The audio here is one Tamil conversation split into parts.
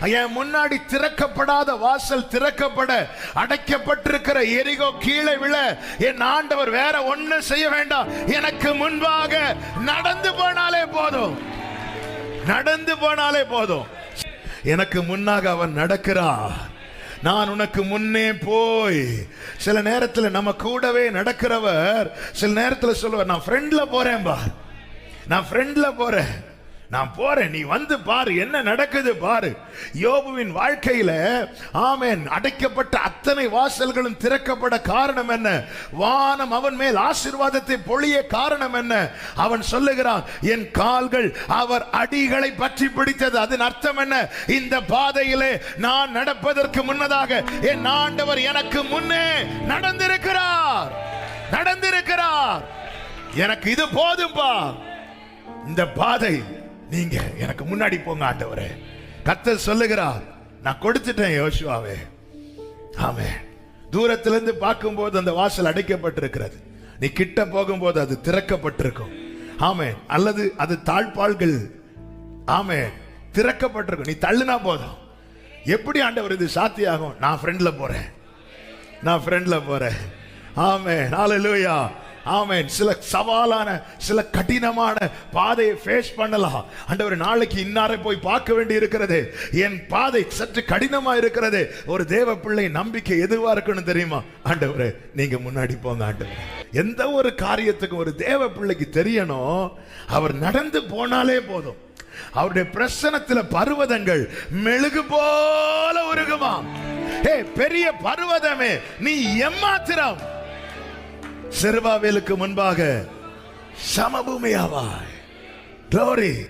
என் முன்னாடி திறக்கப்படாத வாசல் திறக்கப்பட அடைக்கப்பட்டிருக்கிற எரிகோ கீழே விழ. என் ஆண்டவர் வேற ஒண்ணு செய்ய வேண்டாம். எனக்கு முன்பாக நடந்து போனாலே போதும். நடந்து போனாலே போதும். எனக்கு முன்னாக அவன் நடக்கிறா நான் உனக்கு முன்னே போய் சில நேரத்தில் நம்ம கூடவே நடக்கிறவர் சில நேரத்தில் சொல்லுவார் நான் ஃப்ரெண்ட்ல போறேன் பா நான் ஃப்ரெண்ட்ல போறேன். நான் போறேன் நீ வந்து பாரு என்ன நடக்குது பாரு. யோபுவின் வாழ்க்கையில ஆமேன் அடைக்கப்பட்ட அத்தனை வாசல்களும் திறக்கப்பட காரணம் என்ன? வானம் அவன் மேல் ஆசீர்வாதத்தை பொழிய காரணம் என்ன? அவன் சொல்லுகிறான் என் கால்கள் அவர் அடிகளை பற்றி பிடித்தது. அதன் அர்த்தம் என்ன? இந்த பாதையிலே நான் நடப்பதற்கு முன்னதாக என் ஆண்டவர் எனக்கு முன்னே நடந்திருக்கிறார் நடந்திருக்கிறார். எனக்கு இது போதும்பா. இந்த பாதை நீங்க எனக்கு முன்னாடி போங்க ஆண்டவரே. கத்த சொல்லுகிறார் நான் கொடுத்துட்டேன் யோசுவாவே. ஆமே தூரத்திலிருந்து பார்க்கும்போது அந்த வாசல் அடைக்கப்பட்டிருக்கிறது. நீ கிட்ட போகும்போது அது திறக்கப்பட்டிருக்கும். ஆமே அல்லது அது தாழ்பால்கள் ஆமே திறக்கப்பட்டிருக்கும். நீ தள்ளுனா போதும். எப்படி ஆண்டவர் இது சாத்தியாகும்? நான் ஃப்ரெண்ட்ல போறேன். நான் ஃப்ரெண்ட்ல போறேன். ஆமே ஹalleluya ஆமேன். சில சவாலான சில கடினமான பாதையை ஃபேஸ் பண்ணலாம். ஆண்டவர் நாளைக்கு இன்னாரை போய் பார்க்க வேண்டி இருக்கிறது என் பாதை சற்று கடினமா இருக்கிறது. ஒரு தேவ பிள்ளை நம்பிக்கை எதுவா இருக்கணும் தெரியுமா? ஆண்டவரே நீங்க முன்னாடி போங்க ஆண்டவர். எந்த ஒரு காரியத்துக்கும் ஒரு தேவ பிள்ளைக்கு தெரியணும். அவர் நடந்து போனாலே போதும். அவருடைய பிரசனத்துல பருவதங்கள் மெழுகு போல உருகுமாம். பெரிய பருவதமே நீ எம்மாத்திரம்? செருபாவேலுக்கு முன்பாக சமபூமியாவாய் glory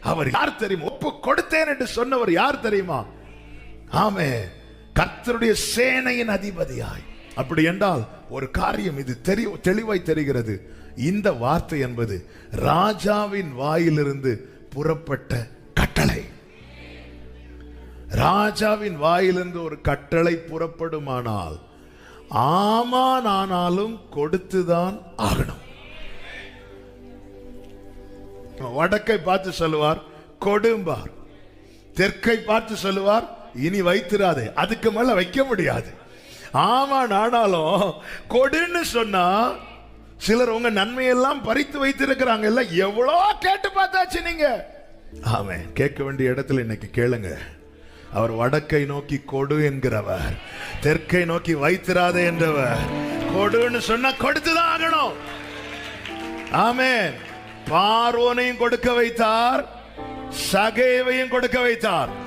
அவர் யார் தெரியுமா? ஒப்பு கொடுத்தேன் என்று சொன்னவர் யார் தெரியுமா? ஆமே கர்த்தருடைய சேனையின் அதிபதியாய். அப்படி என்றால் ஒரு காரியம் இது தெரி தெளிவாய் தெரிகிறது. இந்த வார்த்தை என்பது ராஜாவின் வாயிலிருந்து புறப்பட்ட கட்டளை. ராஜாவின் வாயிலிருந்து ஒரு கட்டளை புறப்படுமானால் ஆமான் ஆனாலும் கொடுத்துதான் ஆகணும். வடக்கை பார்த்து சொல்லுவார் கொடும்பார். தெற்கை பார்த்து சொல்லுவார் இனி வைத்திராதே அதுக்கு மேல வைக்க முடியாது. ஆமா ஆனாலும் கொடுன்னு சொன்னா சிலர் உங்க நன்மையெல்லாம் பறித்து வைத்திருக்கிறாங்க இல்ல எவ்வளோ கேட்டு பார்த்தாச்சு நீங்க. ஆமென். கேட்க வேண்டிய இடத்துல இன்னைக்கு கேளுங்க. அவர் வடக்கை நோக்கி கொடு என்கிறவர் தெற்கை நோக்கி வைத்திராதே என்றவர். கொடுன்னு சொன்ன கொடுத்துதான் ஆகணும். ஆமே பார்வோனையும் கொடுக்க வைத்தார் சகைவையும் கொடுக்க வைத்தார்.